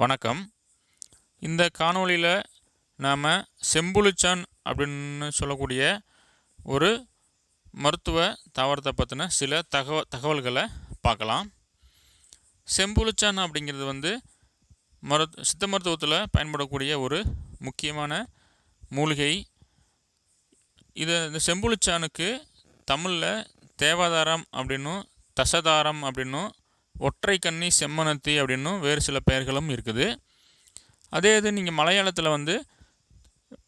வணக்கம். இந்த காணொளியில் நாம் செம்புளிச்சான் அப்படின்னு சொல்லக்கூடிய ஒரு மருத்துவ தாவரத்தை பற்றின சில தகவ தகவல்களை பார்க்கலாம். செம்புளிச்சான் அப்படிங்கிறது வந்து மரு சித்த மருத்துவத்தில் பயன்படக்கூடிய ஒரு முக்கியமான மூலிகை. இது இந்த செம்புளிச்சானுக்கு தமிழில் தேவாதாரம் அப்படின்னும் தசதாரம் அப்படின்னும் ஒற்றை கன்னி செம்மனத்தி அப்படின்னும் வேறு சில பெயர்களும் இருக்குது. அதே இது நீங்கள் மலையாளத்தில் வந்து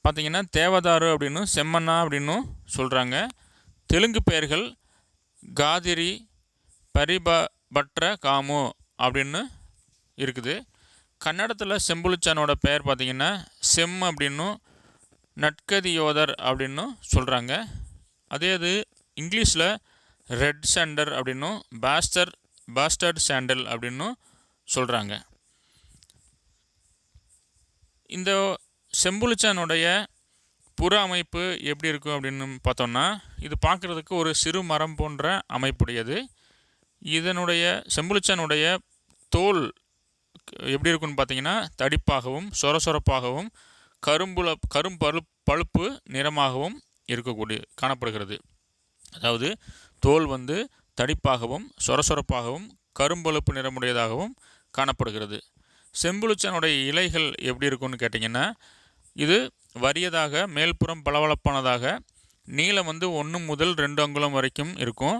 பார்த்தீங்கன்னா தேவதாரு அப்படின்னும் செம்மண்ணா அப்படின்னும் சொல்கிறாங்க தெலுங்கு பெயர்கள் காதிரி பரிபபற்ற காமு அப்படின்னு இருக்குது. கன்னடத்தில் செம்புலிச்சானோட பெயர் பார்த்திங்கன்னா செம் அப்படின்னும் நட்கதியோதர் அப்படின்னும் சொல்கிறாங்க அதே இது இங்கிலீஷில் ரெட் சண்டர் அப்படின்னும் பாஸ்டர் பாஸ்டர்ட் சாண்டல் அப்படின்னும் சொல்கிறாங்க இந்த செம்புளிச்சானுடைய புற அமைப்பு எப்படி இருக்கும் அப்படின்னு பார்த்தோம்னா இது பார்க்குறதுக்கு ஒரு சிறு மரம் போன்ற அமைப்புடையது. இதனுடைய செம்புளிச்சானுடைய தோல் எப்படி இருக்குன்னு பார்த்தீங்கன்னா தடிப்பாகவும் சொர சொரப்பாகவும் கரும்புல கரும்பழு பழுப்பு நிறமாகவும் இருக்கக்கூடிய காணப்படுகிறது. அதாவது தோல் வந்து தடிப்பாகவும் சொரசொரப்பாகவும் கரும்பழுப்பு நிறமுடையதாகவும் காணப்படுகிறது. செம்புளிச்சனுடைய இலைகள் எப்படி இருக்கும்னு கேட்டிங்கன்னா இது வறியதாக மேல்புறம் பளபளப்பானதாக நீளம் வந்து ஒன்று முதல் ரெண்டு அங்குலம் வரைக்கும் இருக்கும்.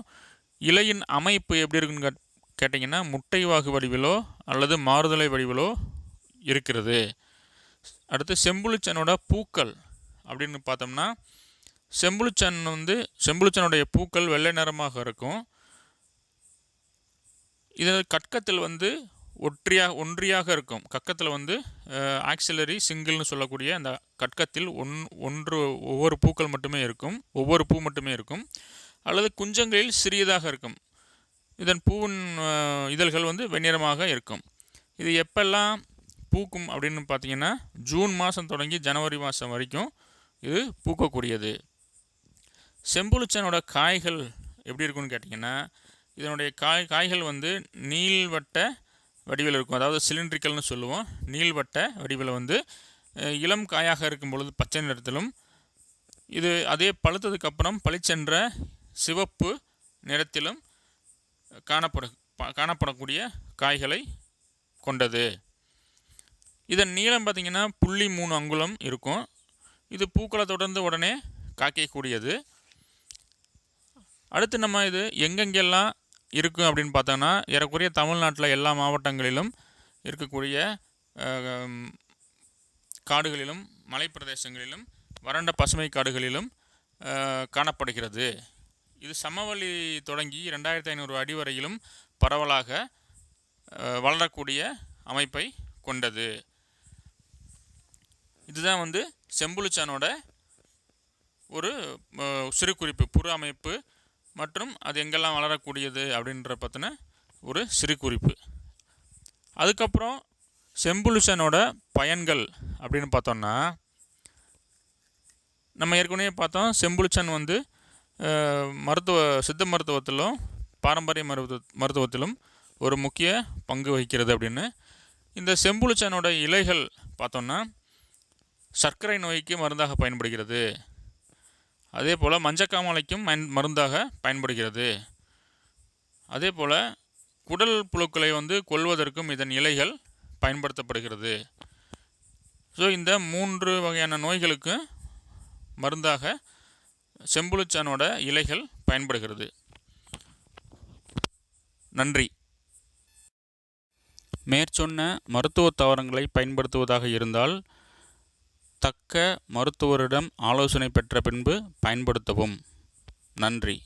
இலையின் அமைப்பு எப்படி இருக்குன்னு கேட் கேட்டிங்கன்னா முட்டை வாகு வடிவிலோ அல்லது மாறுதலை வடிவிலோ இருக்கிறது. அடுத்து செம்புளிச்சனோட பூக்கள் அப்படின்னு பார்த்தோம்னா செம்புளிச்சன் வந்து செம்புளிச்சனுடைய பூக்கள் வெள்ளை நிறமாக இருக்கும். இது கட்கத்தில் வந்து ஒற்றியாக ஒன்றியாக இருக்கும். கக்கத்தில் வந்து ஆக்சிலரி சிங்கிள்னு சொல்லக்கூடிய அந்த கட்கத்தில் ஒன் ஒன்று ஒவ்வொரு பூக்கள் மட்டுமே இருக்கும். ஒவ்வொரு பூ மட்டுமே இருக்கும். அல்லது குஞ்சங்களில் சிறியதாக இருக்கும். இதன் பூவின் இதழ்கள் வந்து வெண்ணிறமாக இருக்கும். இது எப்பெல்லாம் பூக்கும் அப்படின்னு பார்த்தீங்கன்னா ஜூன் மாதம் தொடங்கி ஜனவரி மாதம் வரைக்கும் இது பூக்கக்கூடியது. செம்புளிச்சனோட காய்கள் எப்படி இருக்கும்னு கேட்டிங்கன்னா இதனுடைய காய் காய்கள் வந்து நீள்வட்ட வடிவில் இருக்கும். அதாவது சிலிண்ட்ரிக்கல்னு சொல்லுவோம். நீள்வட்ட வடிவில் வந்து இளம் காயாக இருக்கும் பொழுது பச்சை நிறத்திலும் இது அதே பழுத்ததுக்கப்புறம் பளிச்சென்ற சிவப்பு நிறத்திலும் காணப்பட காணப்படக்கூடிய காய்களை கொண்டது. இதன் நீளம் பார்த்திங்கன்னா புள்ளி மூணு அங்குலம் இருக்கும். இது பூக்களை தொடர்ந்து உடனே காய்க்கக்கூடியது. அடுத்து நம்ம இது எங்கெங்கெல்லாம் இருக்கும் அப்படின்னு பார்த்தோம்னா ஏறக்குறைய தமிழ்நாட்டில் எல்லா மாவட்டங்களிலும் இருக்கக்கூடிய காடுகளிலும் மலைப்பிரதேசங்களிலும் வறண்ட பசுமை காடுகளிலும் காணப்படுகிறது. இது சமவெளி தொடங்கி ரெண்டாயிரத்தி ஐநூறு அடி வரையிலும் பரவலாக வளரக்கூடிய அமைப்பை கொண்டது. இதுதான் வந்து செம்புலிச்சானோட ஒரு சிறு குறிப்பு புற அமைப்பு மற்றும் அது எங்கெல்லாம் வளரக்கூடியது அப்படின்ற பற்றின ஒரு சிறு குறிப்பு அதுக்கப்புறம் செம்புலுசனோட பயன்கள் அப்படின்னு பார்த்தோம்னா நம்ம ஏற்கனவே பார்த்தோம் செம்புலுச்சன் வந்து மருத்துவ சித்த மருத்துவத்திலும் பாரம்பரிய மருத்துவ மருத்துவத்திலும் ஒரு முக்கிய பங்கு வகிக்கிறது அப்படின்னு. இந்த செம்புலுச்சனோட இலைகள் பார்த்தோம்னா சர்க்கரை நோய்க்கு மருந்தாக பயன்படுகிறது. அதே போல் மஞ்சக்காமலைக்கும் மருந்தாக பயன்படுகிறது. அதே போல் குடல் புழுக்களை வந்து கொல்வதற்கும் இதன் இலைகள் பயன்படுத்தப்படுகிறது. ஸோ இந்த மூன்று வகையான நோய்களுக்கு மருந்தாக செம்புளிச்சானோட இலைகள் பயன்படுகிறது. நன்றி. மேற்சொன்ன மருத்துவ தாவரங்களை பயன்படுத்துவதாக இருந்தால் தக்க மருத்துவரிடம் ஆலோசனை பெற்ற பின்பு பயன்படுத்தவும். நன்றி.